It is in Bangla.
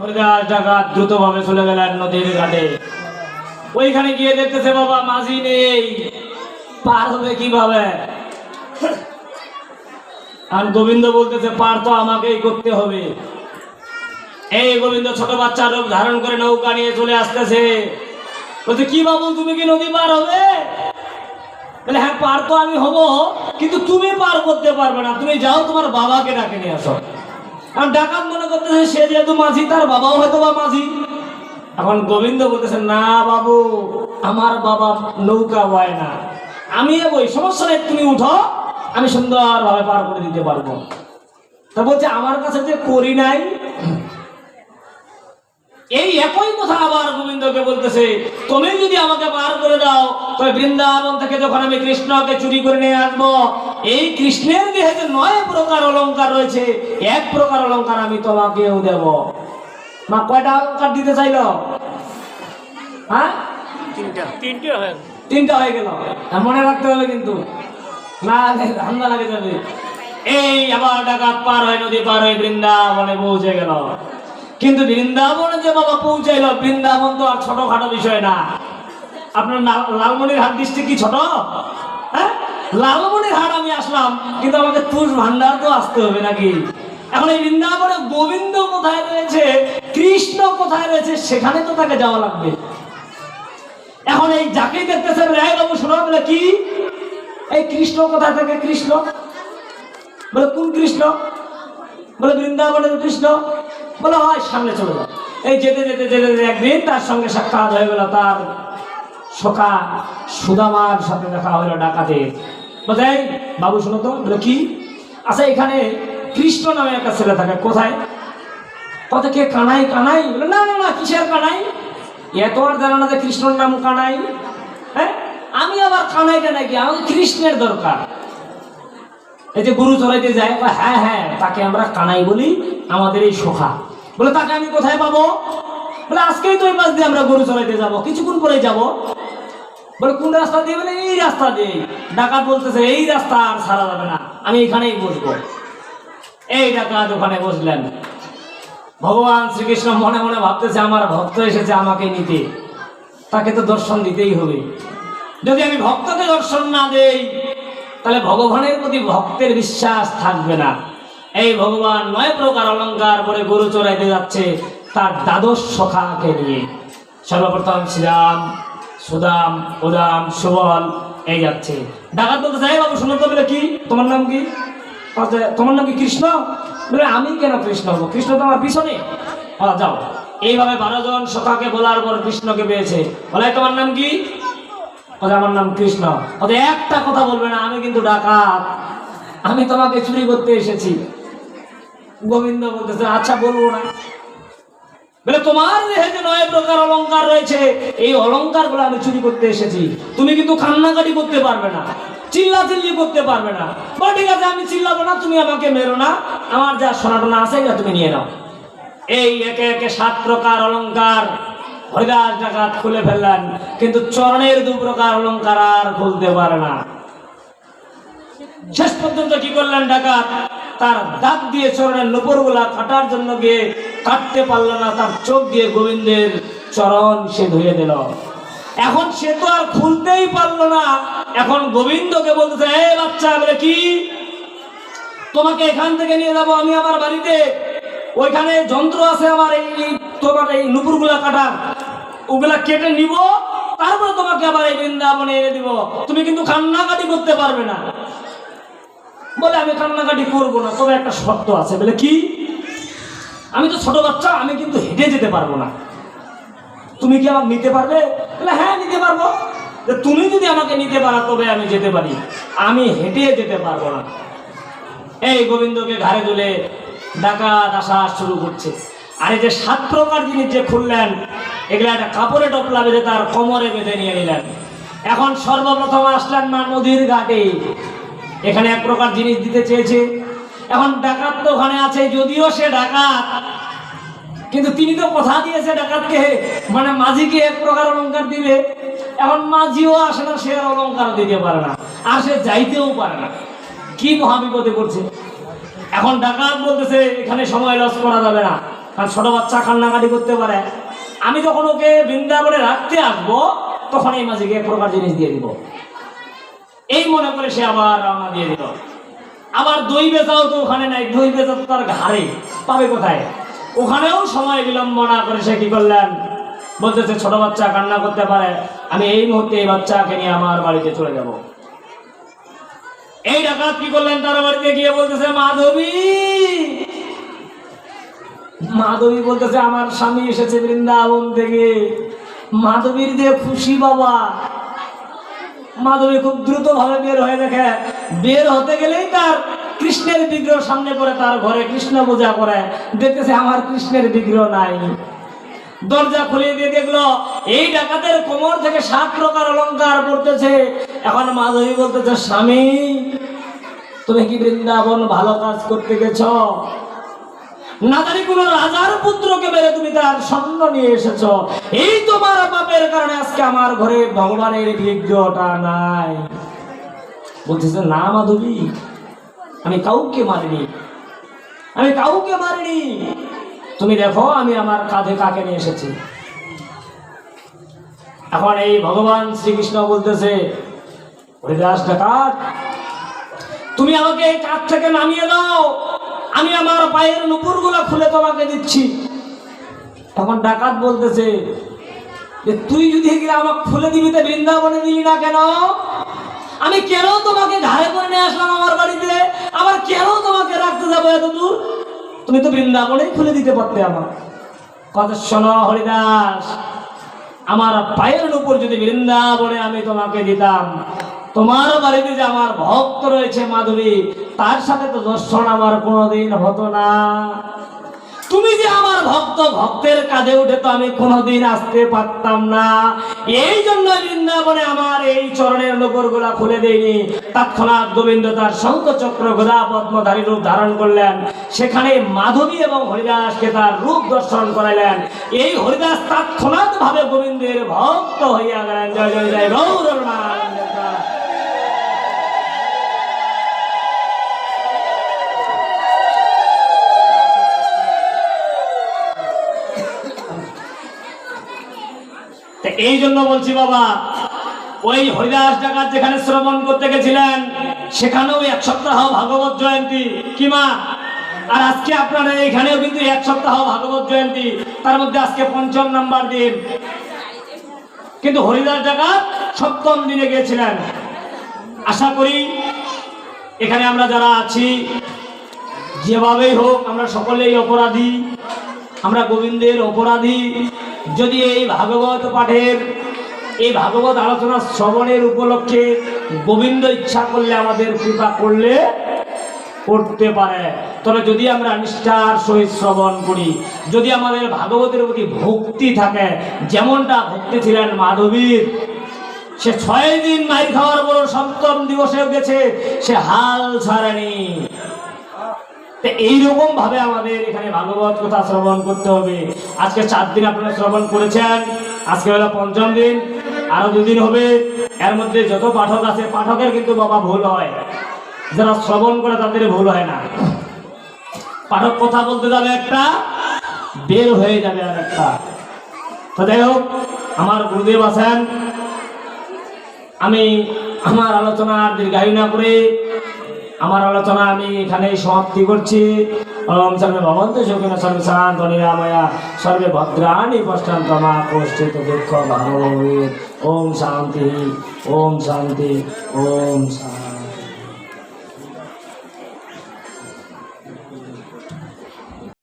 হরিদাস ডাকাত চলে গেলেন নদীর ঘাটে। ওইখানে গিয়ে দেখতেছে, বাবা, মাঝি নেই। পার হবে কীভাবে? আর গোবিন্দ বলতেছে, পার তো আমাকেই করতে হবে। এই গোবিন্দ ছোট বাচ্চা রূপ ধারণ করে নৌকা নিয়ে চলে আসতেছে। বলছে, কি বাবু, তুমি কি নদী পার হবে? বলে হ্যাঁ পার তো আমি হব, কিন্তু তুমি পার করতে পারবে না। তুমি যাও, তোমার বাবাকে ডাকে নিয়ে আসো। আর ডাকাত মনে করতেছে সে যেহেতু মাঝি, তার বাবাও হয়তো বা মাঝি। এখন গোবিন্দ বলতেছে না বাবু, আমার বাবা নৌকা বয় না। আমি সমস্যা নেই, তুমি উঠো, আমি সুন্দরভাবে পার করে দিতে পারব। তা বলছে, আমার কাছে যে করি নাই। এই একই কথা আবার গোবিন্দকে বলতেছে, তুমি যদি আমাকে পার করে দাও, তবে বৃন্দাবন থেকে যখন আমি কৃষ্ণকে চুরি করে নিয়ে আসব এই কৃষ্ণের দেহে যে নয় প্রকার অলংকার রয়েছে। এক প্রকার অলংকার আমি তোমাকেও দেব। মা কয়টা অলংকার দিতে চাইল? হ্যাঁ? তিনটা। হয়ে গেল। আর মনে রাখতে হবে কিন্তু। না ধান্দা লাগে যাবে। এই আবার ডাকাত পার হয় নদী পার হয়ে বৃন্দাবনে পৌঁছে গেল। কিন্তু বৃন্দাবনে যে বাবা পৌঁছাইল বৃন্দাবন তো আর ছোটখাটো বিষয় না। আপনার লালমনির হাট ডিস্ট্রিক্ট কি ছোট? হ্যাঁ লালমনির হাট আমি আসলাম, কিন্তু আমাকে তুষ ভান্ডার তো আসতে হবে নাকি? এখন এই বৃন্দাবনে গোবিন্দ কোথায় রয়েছে, কৃষ্ণ কোথায় রয়েছে, সেখানে তো তাকে যাওয়া লাগবে। এখন এই যাকেই দেখতেছে এই বাবু শোনো বলে কি? এই কৃষ্ণ কোথায় থাকে, কৃষ্ণ? বলে, কোন কৃষ্ণ? বলে, বৃন্দাবনের কৃষ্ণ। বলে, হয়, সামনে চলে যাও। এই যেতে যেতে যেতে যেতে একদিন তার সঙ্গে সাক্ষাৎ হয়ে গেল তার সখা সুদামার সাথে দেখা হইল ডাকাতে এই বাবু শোনো তো, বলে কি? আচ্ছা এখানে কৃষ্ণ নামে একটা ছেলে থাকে, কোথায়? কত কে, কানাই কানাই? বলে, না না না, কিসের কানাই? এত আর জানা না যে কৃষ্ণর নাম কানাই। হ্যাঁ? আমি আবার কানাইটা নাকি? আমাকে কৃষ্ণের দরকার। এই যে গরু চড়াইতে যায় হ্যাঁ হ্যাঁ তাকে আমরা কানাই বলি আমাদের এই সখা বলে, তাকে আমি কোথায় পাবো? বলে, আজকেই তো এই পাশ দিয়ে আমরা গরু চড়াইতে যাব, কিছুক্ষণ পরে যাব। বলে, কোন রাস্তা দিয়ে? বলে, এই রাস্তা দিয়ে। ডাকাত বলতেছে, এই রাস্তা আর ছাড়া যাবে না, আমি এখানেই বসবো। এই ডাকাত ওখানে বসলেন। ভগবান শ্রীকৃষ্ণ মনে মনে ভাবতেছে, আমার ভক্ত এসেছে আমাকে নিতে। তাকে তো দর্শন দিতেই হবে। যদি আমি ভক্তকে দর্শন না দেই, তাহলে ভগবানের প্রতি ভক্তের বিশ্বাস থাকবে না। এই ভগবান নয় প্রকার অলংকার করে গরু চড়াইতে যাচ্ছে, তার দ্বাদশ সখাকে নিয়ে। সর্বপ্রথম শ্রীরাম সুদাম, উদাম, সুবল, এই যাচ্ছে। ডাকাত বলতে চাই, বাবু শুনো তো, বলে কি? তোমার নাম কি? তোমার নাম কি কৃষ্ণ? বলে, আমি কেন কৃষ্ণ হব? কৃষ্ণ তো আমার পিছনে। যাও। এইভাবে বারো জন সখাকে বলার পর কৃষ্ণকে পেয়েছে। বলে, তোমার নাম কি? আমার নাম কৃষ্ণ। ওদের একটা কথা বলবে না, আমি কিন্তু ডাকাত। আমি তোমাকে চুরি করতে এসেছি। গোবিন্দ বলতেছে আচ্ছা বলব না। বলে, তোমার দেহে যে নয় প্রকার অলংকার রয়েছে, এই অলংকারগুলো আমি চুরি করতে এসেছি। তুমি কিন্তু কান্নাকাটি করতে পারবে না চিল্লা চিল্লি করতে পারবে না। বলে, ঠিক আছে, আমি চিল্লাবো না, তুমি আমাকে মেরো না। আমার যা সোনাটোনা আছে, এটা তুমি নিয়ে নাও। এই একে একে সাত প্রকার অলংকার হরিদাস ডাকাত খুলে ফেললেন, কিন্তু চরণের দু প্রকার অলংকার আর খুলতে পারে না। শেষ পর্যন্ত কি করলেন ডাকাত? তার দাঁত দিয়ে চরণের নুপুরগুলা কাটার জন্য গিয়ে কাটতে পারল না, তার চোখ দিয়ে গোবিন্দের চরণ সে ধুয়ে দিল। এখন সে তো আর খুলতেই পারল না। এখন গোবিন্দকে বলতেছে, এ বাচ্চা, বলে কি? তোমাকে এখান থেকে নিয়ে যাব আমি আমার বাড়িতে। ওইখানে যন্ত্র আছে আমার এই তোমার এই নুপুরগুলা কাটার। ওগুলা কেটে নিব, তারপরে তোমাকে আবার এই বৃন্দাবনে এনে দিব। তুমি কিন্তু কান্নাকাটি করতে পারবে না। বলে, আমি কান্নাকাটি করব না, তবে একটা শর্ত আছে। বলে, কি? আমি তো ছোট বাচ্চা, আমি কিন্তু হেঁটে যেতে পারব না। তুমি কি আমাকে নিতে পারবে? হ্যাঁ নিতে পারব। তুমি যদি আমাকে নিতে পারো, তবে আমি যেতে পারি। আমি হেঁটে যেতে পারব না। এই গোবিন্দকে ঘাড়ে তুলে ডাকাত আসা শুরু করছে। আর এই যে সাত প্রকার জিনিস যে খুললেন, এগুলো একটা কাপড়ে টপলা বেঁধে তার কোমরে বেঁধে নিয়ে নিলেন। এখন সর্বপ্রথম আসলেন মা নদীর ঘাটে। এখানে এক প্রকার জিনিস দিতে চেয়েছে। এখন ডাকাত তো ওখানে আছে, যদিও সে ডাকাত, কিন্তু তিনি তো কথা দিয়েছে ডাকাতকে মানে মাঝিকে এক প্রকার অলংকার দিবে। এখন মাঝিও আসে না, সে আর অলংকার দিতে পারে না, আর সে যাইতেও পারে না। কি মহাবিপদে করছে এখন ডাকাত বলতেছে, এখানে সময় লস করা যাবে না, কারণ ছোট বাচ্চা কান্নাকাটি করতে পারে। আমি যখন ওকে বৃন্দাবনে রাখতে আসব, তখন এই মাঝিকে এক প্রকার জিনিস দিয়ে দিব। এই মনে করে সে আবার রওনা দিয়ে দিল। আবার দই বেচাও তো ওখানে নাই, দই বেচা তো তার ঘাড়ে, পাবে কোথায়? ওখানেও সময় বিলম্বনা করে সে কি করলেন? বলতেছে, ছোট বাচ্চা কান্না করতে পারে, আমি এই মুহূর্তে এই বাচ্চাকে নিয়ে আমার বাড়িতে চলে যাব। এই ডাকাত কি করলেন তার বাড়িতে গিয়ে বলতেছে, মাধবী! মাধবী বলতেছে, আমার স্বামী এসেছে বৃন্দাবন থেকে। মাধবীর দিয়ে খুশি বাবা, মাধবী খুব দ্রুত ভাবে বের হয়ে দেখে বের হতে গেলেই তার কৃষ্ণের বিগ্রহ সামনে পড়ে, তার ঘরে কৃষ্ণ পূজা করে। দেখতেছে আমার কৃষ্ণের বিগ্রহ নাই। দরজা খুলে দিয়ে দেখল, এই ডাকাতের কোমর থেকে সাত প্রকার অলংকার পড়তেছে। এখন মাধবী বলতেছে, স্বামী, তুমি কি বৃন্দাবন ভালো কাজ করতে গেছ? না জানি কোন রাজার পুত্রকে বেড়ে তুমি তার সঙ্গ নিয়ে এসেছ। এই তোমার পাপের কারণে আজকে আমার ঘরে ভগবানের বিগ্রহটা নাই। বলতেছে, না মাধবী, আমি কাউকে মারিনি, আমি কাউকে মারিনি। তুমি দেখো, আমি আমার কাঁধে কাকে নিয়ে এসেছি। এখন এই ভগবান শ্রীকৃষ্ণ বলতেছে হরিদাস ডাকাত, তুমি আমাকে এই কাঠ থেকে নামিয়ে দাও। আমি আমার পায়ের নুপুরগুলো খুলে তোমাকে দিচ্ছি। তখন ডাকাত বলতেছে, যে তুই যদি আমাকে খুলে দিবি তো বৃন্দাবনে দিলি না কেন? আমি কেন তোমাকে ঘাড়ে করে নিয়ে আসলাম আমার বাড়িতে? আবার কেন তোমাকে রাখতে যাব এত দূর তুমি তো বৃন্দাবনেই খুলে দিতে পারতে আমার কথা শোনো, হরিদাস। আমার পায়ের উপর যদি বৃন্দাবনে আমি তোমাকে দিতাম, তোমার বাড়িতে যে আমার ভক্ত রয়েছে মাধুরী তার সাথে তো দর্শন আমার কোনোদিন হতো না। তুমি যে আমার ভক্ত ভক্তের কাঁধে উঠে তো আমি কোনোদিন আসতে পারতাম না এই জন্য বৃন্দাবনে আমার এই চরণের নগরগুলা খুলে দেয়নি তৎক্ষণাৎ গোবিন্দ তার শঙ্খ চক্র গদা পদ্মধারী রূপ ধারণ করলেন সেখানে মাধবী এবং হরিদাসকে তার রূপ দর্শন করাইলেন এই হরিদাস তৎক্ষণাৎ ভাবে গোবিন্দের ভক্ত হইয়া গেলেন জয় জয় জয় গৌর এই জন্য বলছি বাবা, ওই হরিদাস ডাকাত যেখানে শ্রবণ করতে গেছিলেন, সেখানেও এক সপ্তাহ ভাগবত জয়ন্তী। কি মা? আর আজকে আপনারা এখানেও কিন্তু এক সপ্তাহ ভাগবত জয়ন্তী, তার মধ্যে আজকে পঞ্চম নাম্বার দিন। কিন্তু হরিদাস ডাকাত সপ্তম দিনে গিয়েছিলেন। আশা করি এখানে আমরা যারা আছি, যেভাবেই হোক আমরা সকলেই অপরাধী, আমরা গোবিন্দের অপরাধী যদি এই ভাগবত পাঠের, এই ভাগবত আলোচনা শ্রবণের উপলক্ষে গোবিন্দ ইচ্ছা করলে আমাদের কৃপা করলে করতে পারে। তবে যদি আমরা নিষ্ঠার সহিত শ্রবণ করি, যদি আমাদের ভাগবতের প্রতি ভক্তি থাকে, যেমনটা ভক্তি ছিলেন মাধবীর, সে ছয় দিন মাই খাওয়ার পর সপ্তম দিবসেও গেছে, সে হাল ছাড়েনি। তো এইরকম ভাবে আমাদের এখানে ভাগবত কথা শ্রবণ করতে হবে। আজকে চার দিন আপনারা শ্রবণ করেছেন, আজকে হলো পঞ্চম দিন, আরও দুদিন হবে। এর মধ্যে যত পাঠক আছে, পাঠকের কিন্তু বাবা ভুল হয়। যারা শ্রবণ করে তাদের ভুল হয় না। পাঠক কথা বলতে যাবে একটা, বের হয়ে যাবে আর একটা। তো যাই হোক, আমার গুরুদেব আছেন। আমি আমার আলোচনা আর দীর্ঘায়ু না করে আমার আলোচনা আমি এখানেই সমাপ্তি করছি। ওম সর্বে ভগবন্ত সুখিন সর্বে শান্ত নিরাময়া। সর্বে ভদ্রাণি পশ্চান্ত মা কোষ্ঠিত দুঃখ ভাগবত ওম শান্তি ওম শান্তি ওম শান্তি।